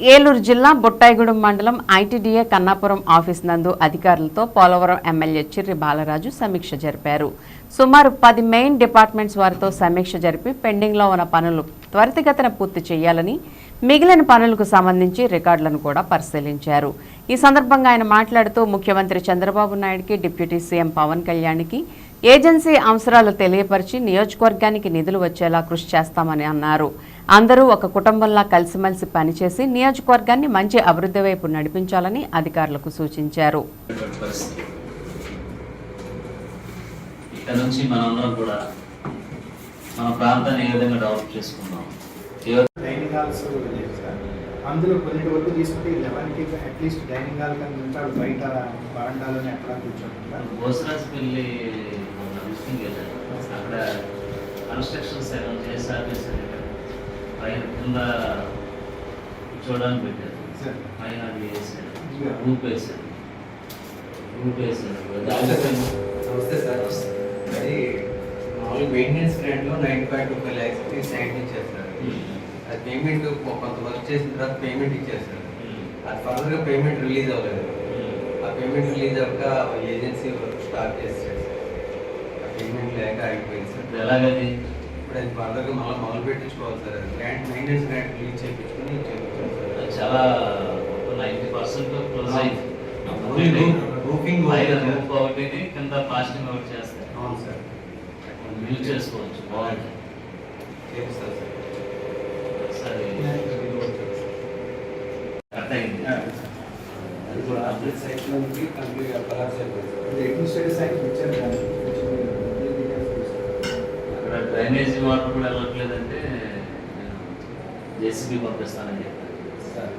ఏలూరు జిల్లా బొట్టాయిగూడెం మండలం ITDA Kannapuram office నందు అధికారులతో పోలవరం ఎమ్మెల్యే చిర్రి బాలరాజు సమీక్ష జరిపారు. సుమారు పది మెయిన్ డిపార్ట్మెంట్స్ వారితో సమీక్ష జరిపి పెండింగ్లో ఉన్న పనులు త్వరితగతిన పూర్తి చేయాలని మిగిలిన పనులకు సంబంధించి రికార్డులను కూడా పరిశీలించారు. ఈ సందర్భంగా ఆయన మాట్లాడుతూ ముఖ్యమంత్రి చంద్రబాబు నాయుడికి డిప్యూటీ సీఎం పవన్ కళ్యాణ్కి ఏజెన్సీ అవసరాలు తెలియపరిచి నియోజకవర్గానికి నిధులు వచ్చేలా కృషి చేస్తామని అన్నారు. అందరూ ఒక కుటుంబంలా కలిసిమెలిసి పనిచేసి నియోజకవర్గాన్ని మంచి అభివృద్ధి వైపు నడిపించాలని అధికారులకు సూచించారు. అందులో కొన్నిటి వరకు తీసుకుంటే లెవెన్కి అట్లీస్ట్ డైనింగ్ హాల్ కన్నా ఉంటాడు బయట కూర్చోకుండా కన్స్ట్రక్షన్ సగం చేసి ఆపేసారు ఇక్కడ. పైన కింద కూర్చోవడానికి పెట్టారు సార్ పైన అది వేసారు రూప్ వేసారు రూప్ వేసారు దాని నమస్తే సార్ అది మామూలు maintenance గ్రాంట్లో nine point two five lakhs sanction ఇచ్చేస్తారు అది పేమెంట్ కొంత వర్క్ చేసిన తర్వాత పేమెంట్ ఇచ్చేస్తారు అది ఫర్దర్గా పేమెంట్ రిలీజ్ అవ్వలేదు ఆ పేమెంట్ రిలీజ్ అవ్వక ఏజెన్సీ వర్క్ స్టార్ట్ చేస్తారు ఆ పేమెంట్ లేక ఆగిపోయింది సార్ ఇప్పుడు ఎలాగది ఇప్పుడు అది ఫర్దర్గా మళ్ళీ మొదలు పెట్టించుకోవాలి sir. Grant maintenance grant release చేయించుకుని చాలా నైంటీ పర్సెంట్ క్లోజ్ అయింది. రూఫింగ్ రూప్ ఒకటి కింద ప్లాస్టింగ్ ఒకటి అవును సార్. బిల్ చేసుకోవచ్చు బాగుంటుంది. చేపిస్తారు సార్. అయింది. అది కూడా అప్డేట్ సైట్లో ఉంది కంప్లీట్గా కలర్స్ అయిపోయింది అడ్మినిస్ట్రేటివ్ సైడ్ ఇచ్చారు దాన్ని కొంచెం మీరు details తీసుకోండి. అక్కడ డ్రైనేజీ వాటర్ కూడా వెళ్ళట్లేదంటే జేసీబీ పంపిస్తానని చెప్పాను. సార్.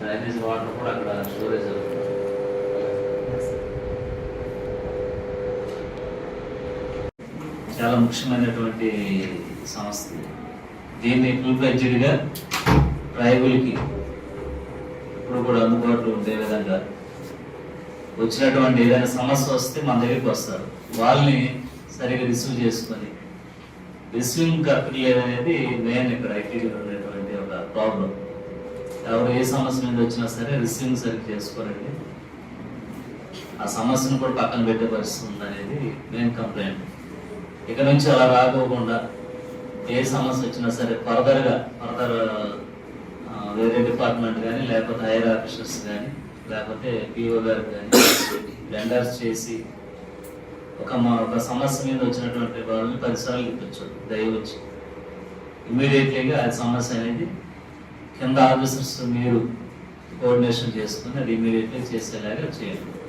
డ్రైనేజ్ వాటర్ కూడా అక్కడ స్టోరేజ్ అవుతుంది. చాలా ముఖ్యమైనటువంటి సంస్థ. దీన్ని ఫుల్ ఫ్లెడ్జ్డ్గా ట్రైబుల్కి ఇప్పుడు కూడా అందుబాటులో ఉండే విధంగా వచ్చినటువంటి ఏదైనా సమస్య వస్తే మన దగ్గరికి వస్తారు. వాళ్ళని సరిగా రిసీవ్ చేసుకొని రిసీవింగ్ కరెక్ట్ అనేది మెయిన్ ఇక్కడ ఐటీలో ఉండేటువంటి ఒక ప్రాబ్లం ఎవరు ఏ సమస్య మీద వచ్చినా సరే రిస్వింగ్ సరిగ్గా చేసుకోరండి. ఆ సమస్యను కూడా పక్కన పెట్టే పరిస్థితి ఉందనేది మెయిన్ కంప్లైంట్ ఇక నుంచి అలా రాకోకుండా ఏ సమస్య వచ్చినా సరే ఫర్దర్గా ఫర్దర్ వేరే డిపార్ట్మెంట్ కానీ లేకపోతే హైయర్ ఆఫీసర్స్ కానీ లేకపోతే పిఓ గారు కానీ వెండర్స్ చేసి ఒక మా- ఒక సమస్య మీద వచ్చినటువంటి వాళ్ళని పదిసార్లు ఇప్పించు దయవచ్చి. ఇమీడియట్లీగా ఆ సమస్య అనేది కింద ఆఫీసర్స్ మీరు కోఆర్డినేషన్ చేసుకుని అది ఇమీడియట్లీ చేసేలాగా చేయండి.